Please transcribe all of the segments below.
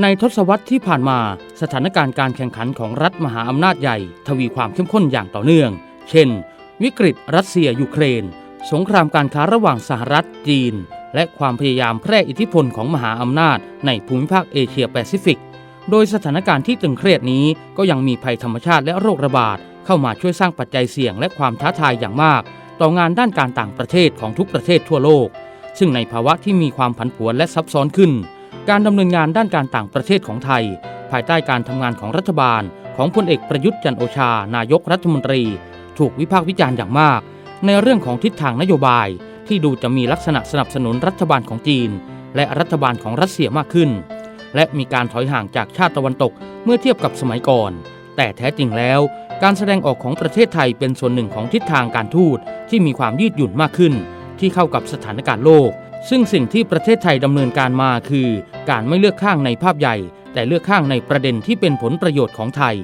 ในทศวรรษที่ผ่านมาสถานการณ์การแข่งขันของรัฐมหาอำนาจใหญ่ ทวีความเข้มข้นอย่างต่อเนื่อง เช่น วิกฤตรัสเซียยูเครน สงครามการค้าระหว่างสหรัฐจีน และความพยายามแพร่อิทธิพลของมหาอำนาจในภูมิภาคเอเชียแปซิฟิก โดยสถานการณ์ที่ตึงเครียดนี้ก็ยังมีภัยธรรมชาติและโรคระบาด เข้ามาช่วยสร้างปัจจัยเสี่ยงและความท้าทายอย่างมาก ต่องานด้านการต่างประเทศของทุกประเทศทั่วโลก ซึ่งในภาวะที่มีความผันผวนและซับซ้อนขึ้น การดำเนินงานด้านการต่างประเทศของไทย ภายใต้การทำงานของรัฐบาล ของพลเอกประยุทธ์จันโอชา นายกรัฐมนตรี ถูกวิพากษ์วิจารณ์อย่างมาก ในเรื่องของทิศทางนโยบาย ที่ดูจะมีลักษณะสนับสนุนรัฐบาลของจีน และรัฐบาลของรัสเซียมากขึ้น และมีการถอยห่างจากชาติตะวันตกเมื่อเทียบกับสมัยก่อน แต่แท้จริงแล้ว การแสดงออกของประเทศไทยเป็นส่วนหนึ่งของทิศทางการทูตที่มีความยืดหยุ่นมากขึ้น ที่เข้ากับสถานการณ์โลก ซึ่งสิ่งที่ประเทศไทยดำเนินการมาคือ การไม่เลือกข้างในภาพใหญ่ แต่เลือกข้างในประเด็นที่เป็นผลประโยชน์ของไทย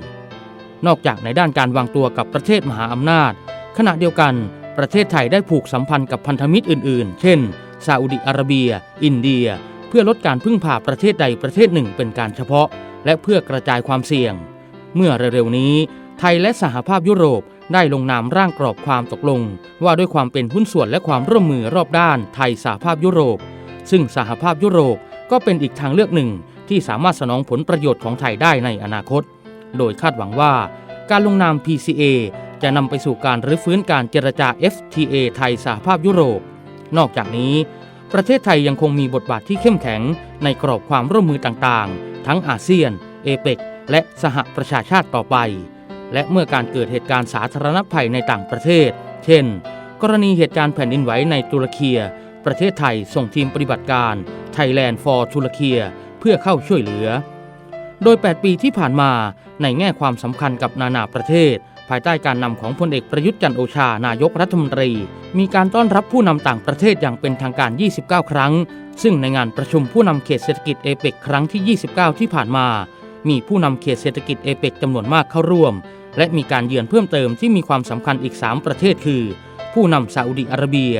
นอกจากในด้านการวางตัวกับประเทศมหาอำนาจ ขณะเดียวกัน ประเทศไทยได้ผูกสัมพันธ์กับพันธมิตรอื่นๆ เช่นซาอุดิอาระเบีย อินเดีย เพื่อลดการพึ่งพาประเทศใดประเทศหนึ่งเป็นการเฉพาะ และเพื่อกระจายความเสี่ยง เมื่อเร็วๆนี้ ไทยและสหภาพยุโรป ได้ลงนามร่างกรอบความตกลง ว่าด้วยความเป็นหุ้นส่วนและความร่วมมือรอบด้านไทยสหภาพยุโรป ซึ่งสหภาพยุโรปก็เป็นอีกทางเลือกหนึ่งที่สามารถสนองผลประโยชน์ของไทยได้ในอนาคต โดยคาดหวังว่า การลงนาม PCA จะนำไปสู่การรื้อฟื้นการเจรจา FTA ไทยสหภาพยุโรป นอกจากนี้ ประเทศไทยยังคงมีบทบาทที่เข้มแข็ง ในกรอบความร่วมมือต่างๆ ทั้งอาเซียน เอเปกและสหประชาชาติต่อไป และเมื่อการเกิดเหตุการณ์สาธารณภัยในต่างประเทศ เช่น กรณีเหตุการณ์แผ่นดินไหวในตุรกีประเทศไทยส่งทีมปฏิบัติการ Thailand for ตุรกีเพื่อเข้าช่วยเหลือ โดย 8 ปีที่ผ่านมาในแง่ความสำคัญกับนานาประเทศ ภายใต้การนำของพลเอกประยุทธ์จันโอชานายกรัฐมนตรี มีการต้อนรับผู้นำต่างประเทศอย่างเป็นทางการ 29 ครั้ง ซึ่งในงานประชุมผู้นำเขตเศรษฐกิจเอเปกครั้งที่ 29 ที่ผ่านมา มีผู้นำเขตเศรษฐกิจเอเปกจำนวนมากเข้าร่วม และมีการเยือนเพิ่มเติมที่มีความสำคัญอีก 3 ประเทศคือ ผู้นำซาอุดิอาระเบีย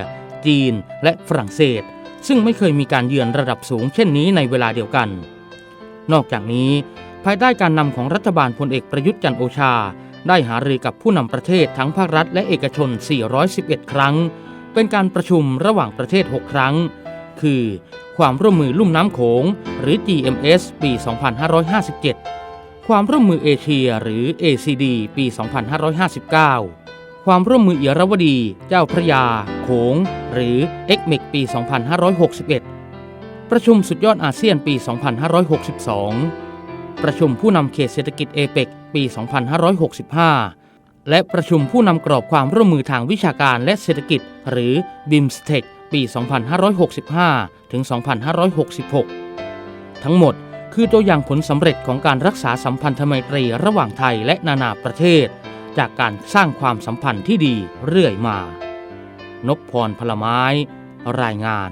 จีน และฝรั่งเศส ซึ่งไม่เคยมีการเยือนระดับสูงเช่นนี้ในเวลาเดียวกัน นอกจากนี้ ภายใต้การนำของรัฐบาลพลเอกประยุทธ์จันโอชา ได้หารือกับผู้นำประเทศทั้งภาครัฐและเอกชน 411 ครั้ง เป็นการประชุมระหว่างประเทศ 6 ครั้ง คือ ความร่วมมือลุ่มน้ำโขงหรือ GMS ปี 2557 ความร่วมมือเอเชียหรือ ACD ปี 2559 ความร่วมมือเอียรวดี เจ้าพระยา โขง หรือ ECMEC ปี 2561 ประชุมสุดยอดอาเซียนปี 2562 ประชุมผู้นำเขตเศรษฐกิจเอเปกปี 2565 และประชุมผู้นำกรอบความร่วมมือทางวิชาการและเศรษฐกิจ หรือ BIMSTEC ปี 2565 ถึง 2566 ทั้งหมด คือตัวอย่างผลสำเร็จของการรักษาสัมพันธไมตรีระหว่างไทยและนานาประเทศ จากการสร้างความสัมพันธ์ที่ดีเรื่อยมา นพพรพลไม้ รายงาน